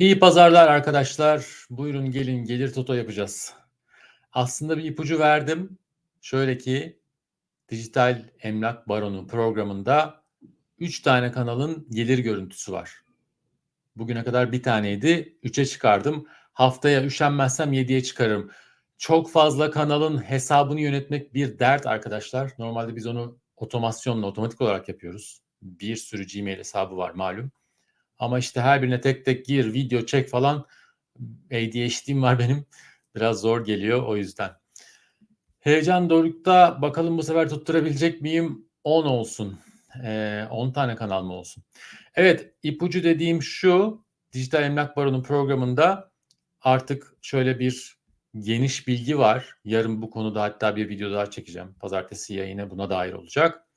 İyi pazarlar arkadaşlar. Buyurun gelin gelir toto yapacağız. Aslında bir ipucu verdim. Şöyle ki Dijital Emlak Baronu programında 3 tane kanalın gelir görüntüsü var. Bugüne kadar bir taneydi. 3'e çıkardım. Haftaya üşenmezsem 7'ye çıkarım. Çok fazla kanalın hesabını yönetmek bir dert arkadaşlar. Normalde biz onu otomasyonla otomatik olarak yapıyoruz. Bir sürü Gmail hesabı var malum. Ama işte her birine tek tek gir, video çek falan. ADHD'm var benim. Biraz zor geliyor o yüzden. Heyecan dorukta bakalım bu sefer tutturabilecek miyim? 10 olsun. Ee, 10 tane kanal mı olsun? Evet ipucu dediğim şu. Dijital Emlak Baronu programında artık şöyle bir geniş bilgi var. Yarın bu konuda hatta bir video daha çekeceğim. Pazartesi yayını buna dair olacak.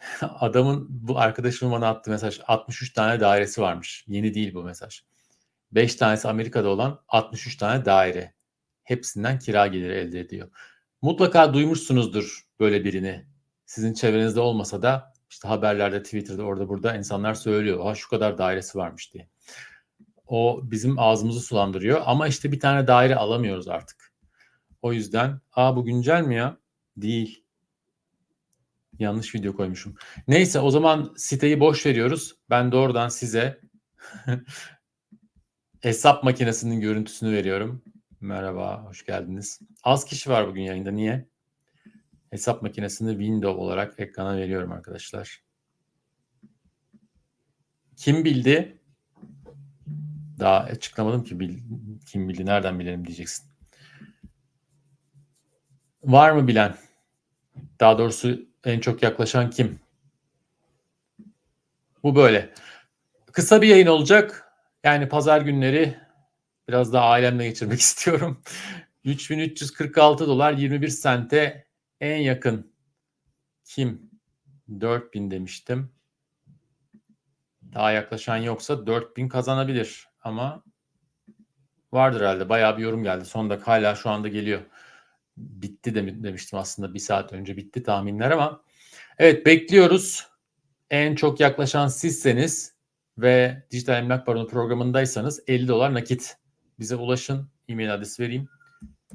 Adamın bu arkadaşımın bana attığı mesaj 63 tane dairesi varmış. Yeni değil bu mesaj. 5 tanesi Amerika'da olan 63 tane daire. Hepsinden kira geliri elde ediyor. Mutlaka duymuşsunuzdur böyle birini. Sizin çevrenizde olmasa da işte haberlerde, Twitter'da, orada burada insanlar söylüyor. Ha şu kadar dairesi varmış diye. O bizim ağzımızı sulandırıyor ama işte bir tane daire alamıyoruz artık. O yüzden, aa bu güncel mi ya? Değil. Yanlış video koymuşum. Neyse o zaman siteyi boş veriyoruz. Ben doğrudan size hesap makinesinin görüntüsünü veriyorum. Merhaba, hoş geldiniz. Az kişi var bugün yayında. Niye? Hesap makinesini window olarak ekrana veriyorum arkadaşlar. Kim bildi? Daha açıklamadım ki kim bildi, nereden bilelim diyeceksin. Var mı bilen? Daha doğrusu en çok yaklaşan kim? Bu böyle. Kısa bir yayın olacak. Yani pazar günleri biraz daha ailemle geçirmek istiyorum. 3346 dolar 21 sente en yakın kim? 4000 demiştim. Daha yaklaşan yoksa 4000 kazanabilir ama vardır herhalde. Bayağı bir yorum geldi. Son dakika hala şu anda geliyor bitti demiştim aslında bir saat önce bitti tahminler ama evet bekliyoruz. En çok yaklaşan sizseniz ve Dijital Emlak Baronu programındaysanız 50 dolar nakit bize ulaşın. E-mail adresi vereyim.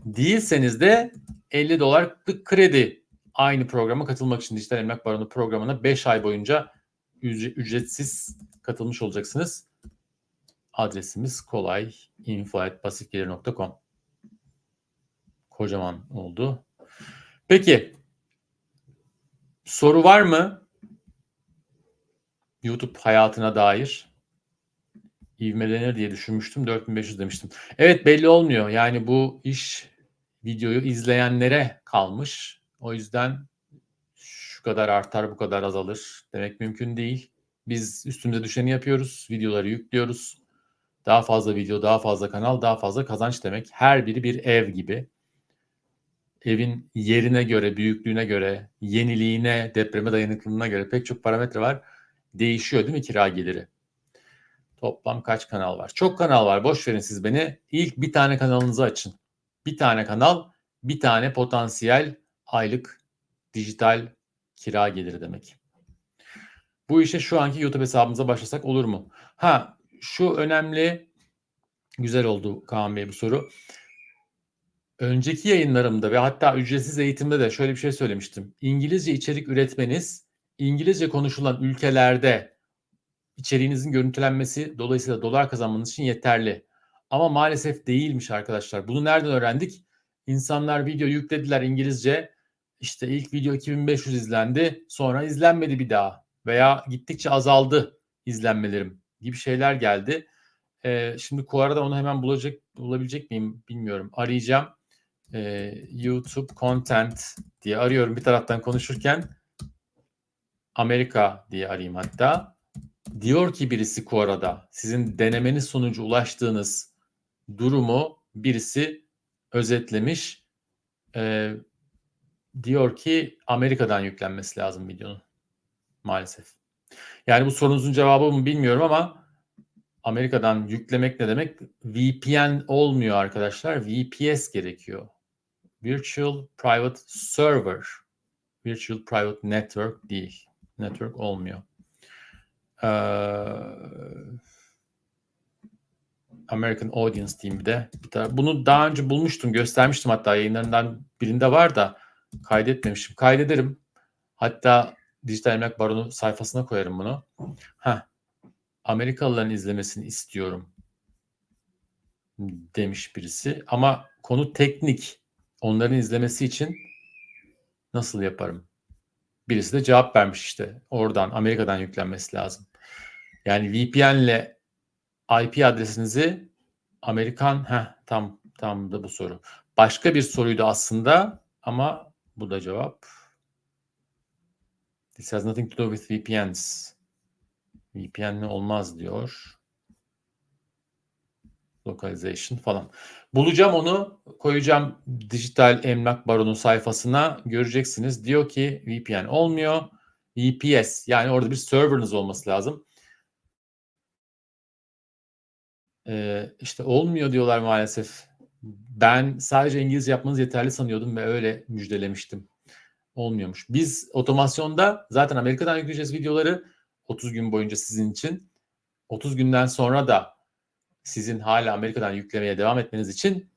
Değilseniz de 50 dolarlık kredi aynı programa katılmak için Dijital Emlak Baronu programına 5 ay boyunca ücretsiz katılmış olacaksınız. Adresimiz kolay info.pasifgelir.com kocaman oldu. Peki soru var mı? YouTube hayatına dair ivmelenir diye düşünmüştüm. 4500 demiştim. Evet belli olmuyor. Yani bu iş videoyu izleyenlere kalmış. O yüzden şu kadar artar bu kadar azalır demek mümkün değil. Biz üstümüze düşeni yapıyoruz. Videoları yüklüyoruz. Daha fazla video, daha fazla kanal, daha fazla kazanç demek. Her biri bir ev gibi evin yerine göre, büyüklüğüne göre, yeniliğine, depreme dayanıklılığına göre pek çok parametre var. Değişiyor değil mi kira geliri? Toplam kaç kanal var? Çok kanal var. Boş verin siz beni. İlk bir tane kanalınızı açın. Bir tane kanal, bir tane potansiyel aylık dijital kira geliri demek. Bu işe şu anki YouTube hesabımıza başlasak olur mu? Ha, şu önemli güzel oldu Kaan Bey bu soru. Önceki yayınlarımda ve hatta ücretsiz eğitimde de şöyle bir şey söylemiştim. İngilizce içerik üretmeniz İngilizce konuşulan ülkelerde içeriğinizin görüntülenmesi dolayısıyla dolar kazanmanız için yeterli. Ama maalesef değilmiş arkadaşlar. Bunu nereden öğrendik? İnsanlar video yüklediler İngilizce. İşte ilk video 2500 izlendi. Sonra izlenmedi bir daha. Veya gittikçe azaldı izlenmelerim gibi şeyler geldi. Ee, şimdi Kuara'da onu hemen bulacak, bulabilecek miyim bilmiyorum. Arayacağım e, YouTube content diye arıyorum bir taraftan konuşurken Amerika diye arayayım hatta. Diyor ki birisi Quora'da sizin denemeniz sonucu ulaştığınız durumu birisi özetlemiş. E, diyor ki Amerika'dan yüklenmesi lazım videonun maalesef. Yani bu sorunuzun cevabı mı bilmiyorum ama Amerika'dan yüklemek ne demek? VPN olmuyor arkadaşlar. VPS gerekiyor. Virtual Private Server. Virtual Private Network değil. Network olmuyor. Ee, American Audience diyeyim bir de. Bunu daha önce bulmuştum, göstermiştim hatta yayınlarından birinde var da kaydetmemişim. Kaydederim. Hatta Dijital Emlak Baronu sayfasına koyarım bunu. Heh. Amerikalıların izlemesini istiyorum demiş birisi. Ama konu teknik. Onların izlemesi için nasıl yaparım? Birisi de cevap vermiş işte. Oradan Amerika'dan yüklenmesi lazım. Yani VPN'le IP adresinizi Amerikan heh, tam tam da bu soru. Başka bir soruydu aslında ama bu da cevap. This has nothing to do with VPNs. VPN'le olmaz diyor. Localization falan. Bulacağım onu koyacağım dijital emlak baronu sayfasına göreceksiniz. Diyor ki VPN olmuyor. VPS yani orada bir serverınız olması lazım. Ee, işte olmuyor diyorlar maalesef. Ben sadece İngilizce yapmanız yeterli sanıyordum ve öyle müjdelemiştim. Olmuyormuş. Biz otomasyonda zaten Amerika'dan yükleyeceğiz videoları 30 gün boyunca sizin için. 30 günden sonra da sizin hala Amerika'dan yüklemeye devam etmeniz için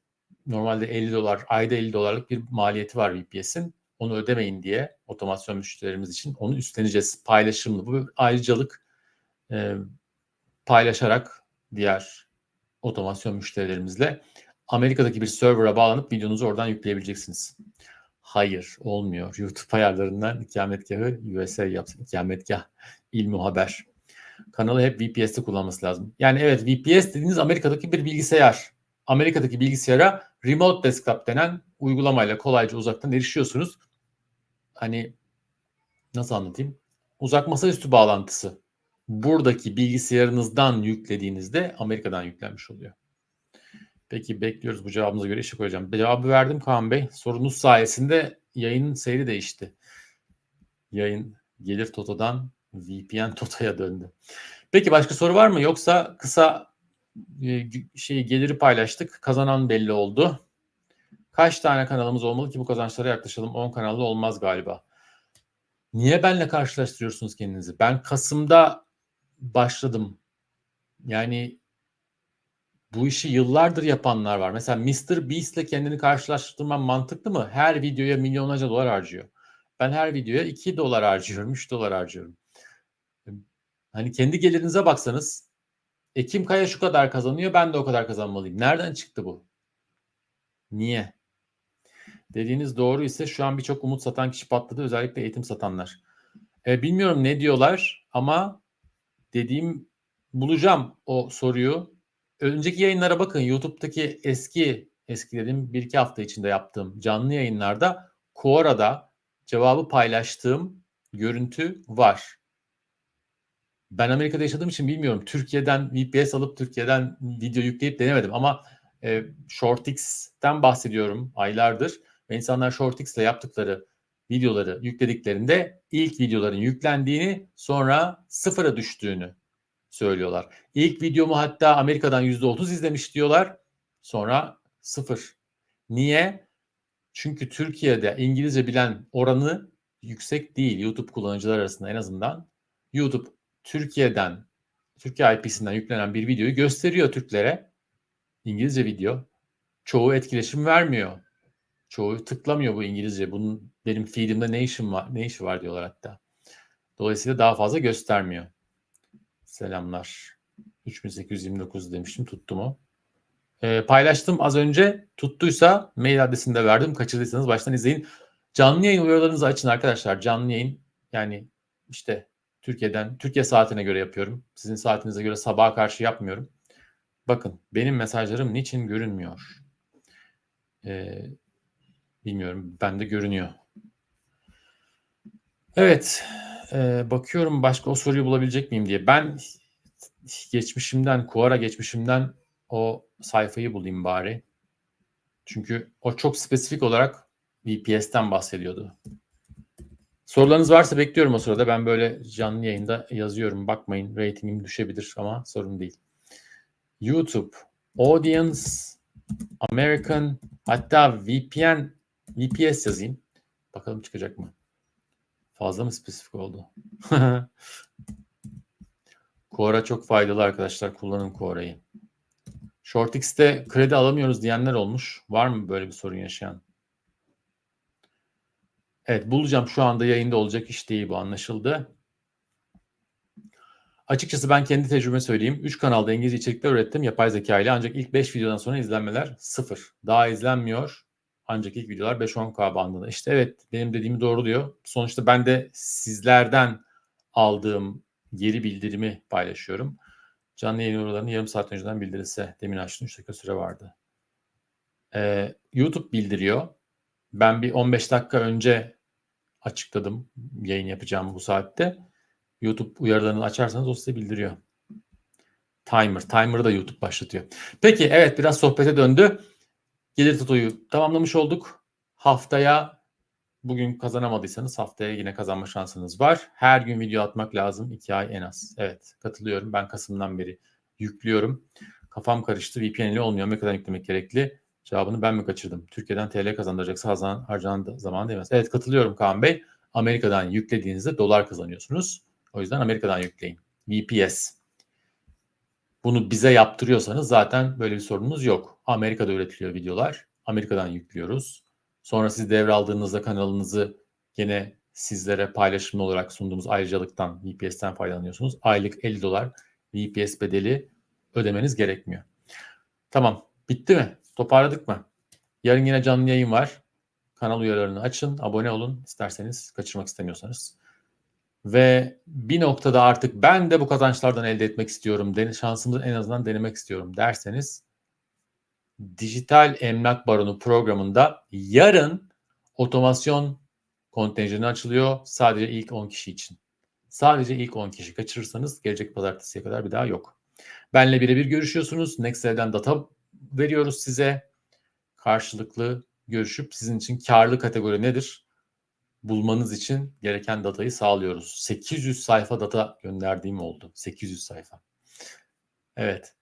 normalde 50 dolar, ayda 50 dolarlık bir maliyeti var VPS'in. Onu ödemeyin diye otomasyon müşterilerimiz için onu üstleneceğiz. Paylaşımlı. Bu bir ayrıcalık e, paylaşarak diğer otomasyon müşterilerimizle Amerika'daki bir server'a bağlanıp videonuzu oradan yükleyebileceksiniz. Hayır olmuyor. YouTube ayarlarından ikametgahı USA yapsın. İkametgah ilmi haber. Kanalı hep VPS'te kullanması lazım. Yani evet VPS dediğiniz Amerika'daki bir bilgisayar. Amerika'daki bilgisayara remote desktop denen uygulamayla kolayca uzaktan erişiyorsunuz. Hani nasıl anlatayım? Uzak masaüstü bağlantısı. Buradaki bilgisayarınızdan yüklediğinizde Amerika'dan yüklenmiş oluyor. Peki bekliyoruz bu cevabımıza göre işe koyacağım. Cevabı verdim Kaan Bey. Sorunuz sayesinde yayının seyri değişti. Yayın gelir Toto'dan VPN Toto'ya döndü. Peki başka soru var mı? Yoksa kısa e, şeyi geliri paylaştık. Kazanan belli oldu. Kaç tane kanalımız olmalı ki bu kazançlara yaklaşalım? 10 kanallı olmaz galiba. Niye benle karşılaştırıyorsunuz kendinizi? Ben Kasım'da başladım. Yani bu işi yıllardır yapanlar var. Mesela Mr. Beast ile kendini karşılaştırman mantıklı mı? Her videoya milyonlarca dolar harcıyor. Ben her videoya 2 dolar harcıyorum, 3 dolar harcıyorum. Hani kendi gelirinize baksanız Ekim Kaya şu kadar kazanıyor, ben de o kadar kazanmalıyım. Nereden çıktı bu? Niye? Dediğiniz doğru ise şu an birçok umut satan kişi patladı. Özellikle eğitim satanlar. E, bilmiyorum ne diyorlar ama dediğim bulacağım o soruyu. Önceki yayınlara bakın. YouTube'daki eski eski dediğim bir iki hafta içinde yaptığım canlı yayınlarda Quora'da cevabı paylaştığım görüntü var. Ben Amerika'da yaşadığım için bilmiyorum. Türkiye'den VPS alıp Türkiye'den video yükleyip denemedim ama e, ShortX'ten bahsediyorum aylardır. Ve insanlar ShortX ile yaptıkları videoları yüklediklerinde ilk videoların yüklendiğini sonra sıfıra düştüğünü söylüyorlar. İlk videomu hatta Amerika'dan %30 izlemiş diyorlar. Sonra sıfır. Niye? Çünkü Türkiye'de İngilizce bilen oranı yüksek değil YouTube kullanıcılar arasında en azından. YouTube Türkiye'den, Türkiye IP'sinden yüklenen bir videoyu gösteriyor Türklere. İngilizce video. Çoğu etkileşim vermiyor. Çoğu tıklamıyor bu İngilizce. Bunun benim feedimde ne işim var, ne işi var diyorlar hatta. Dolayısıyla daha fazla göstermiyor. Selamlar. 3829 demiştim. Tuttu mu? Ee, paylaştım az önce. Tuttuysa mail adresini de verdim. Kaçırdıysanız baştan izleyin. Canlı yayın uyarılarınızı açın arkadaşlar. Canlı yayın yani işte Türkiye'den, Türkiye saatine göre yapıyorum. Sizin saatinize göre sabaha karşı yapmıyorum. Bakın benim mesajlarım niçin görünmüyor? Ee, bilmiyorum. Bende görünüyor. Evet. E, bakıyorum başka o soruyu bulabilecek miyim diye. Ben geçmişimden, Quora geçmişimden o sayfayı bulayım bari. Çünkü o çok spesifik olarak VPS'ten bahsediyordu. Sorularınız varsa bekliyorum o sırada. Ben böyle canlı yayında yazıyorum. Bakmayın ratingim düşebilir ama sorun değil. YouTube, Audience, American, hatta VPN, VPS yazayım. Bakalım çıkacak mı? Fazla mı spesifik oldu? Quora çok faydalı arkadaşlar. Kullanın Quora'yı. ShortX'te kredi alamıyoruz diyenler olmuş. Var mı böyle bir sorun yaşayan? Evet bulacağım şu anda yayında olacak iş değil bu anlaşıldı. Açıkçası ben kendi tecrübemi söyleyeyim. 3 kanalda İngilizce içerikler ürettim yapay zeka ile ancak ilk 5 videodan sonra izlenmeler sıfır. Daha izlenmiyor. Ancak ilk videolar 5-10k bandında. İşte evet benim dediğimi doğru diyor. Sonuçta ben de sizlerden aldığım geri bildirimi paylaşıyorum. Canlı yayın oralarını yarım saat önceden bildirilse. Demin açtım 3 dakika süre vardı. Ee, YouTube bildiriyor. Ben bir 15 dakika önce açıkladım yayın yapacağım bu saatte. YouTube uyarılarını açarsanız o size bildiriyor. Timer. Timer'ı da YouTube başlatıyor. Peki evet biraz sohbete döndü. Gelir tutoyu tamamlamış olduk. Haftaya bugün kazanamadıysanız haftaya yine kazanma şansınız var. Her gün video atmak lazım. 2 ay en az. Evet katılıyorum. Ben Kasım'dan beri yüklüyorum. Kafam karıştı. VPN ile olmuyor. Ne kadar yüklemek gerekli? Cevabını ben mi kaçırdım? Türkiye'den TL kazandıracaksa harcanan, harcanan zaman değmez. Evet katılıyorum Kaan Bey. Amerika'dan yüklediğinizde dolar kazanıyorsunuz. O yüzden Amerika'dan yükleyin. VPS. Bunu bize yaptırıyorsanız zaten böyle bir sorunumuz yok. Amerika'da üretiliyor videolar. Amerika'dan yüklüyoruz. Sonra siz devraldığınızda kanalınızı gene sizlere paylaşımlı olarak sunduğumuz ayrıcalıktan VPS'ten faydalanıyorsunuz. Aylık 50 dolar VPS bedeli ödemeniz gerekmiyor. Tamam. Bitti mi? Toparladık mı? Yarın yine canlı yayın var. Kanal uyarılarını açın, abone olun isterseniz, kaçırmak istemiyorsanız. Ve bir noktada artık ben de bu kazançlardan elde etmek istiyorum, den şansımı en azından denemek istiyorum derseniz Dijital Emlak Baronu programında yarın otomasyon kontenjanı açılıyor sadece ilk 10 kişi için. Sadece ilk 10 kişi kaçırırsanız gelecek pazartesiye kadar bir daha yok. Benle birebir görüşüyorsunuz. Nextel'den data veriyoruz size. Karşılıklı görüşüp sizin için karlı kategori nedir? Bulmanız için gereken datayı sağlıyoruz. 800 sayfa data gönderdiğim oldu. 800 sayfa. Evet.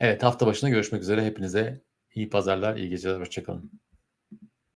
Evet hafta başına görüşmek üzere. Hepinize iyi pazarlar, iyi geceler, hoşçakalın.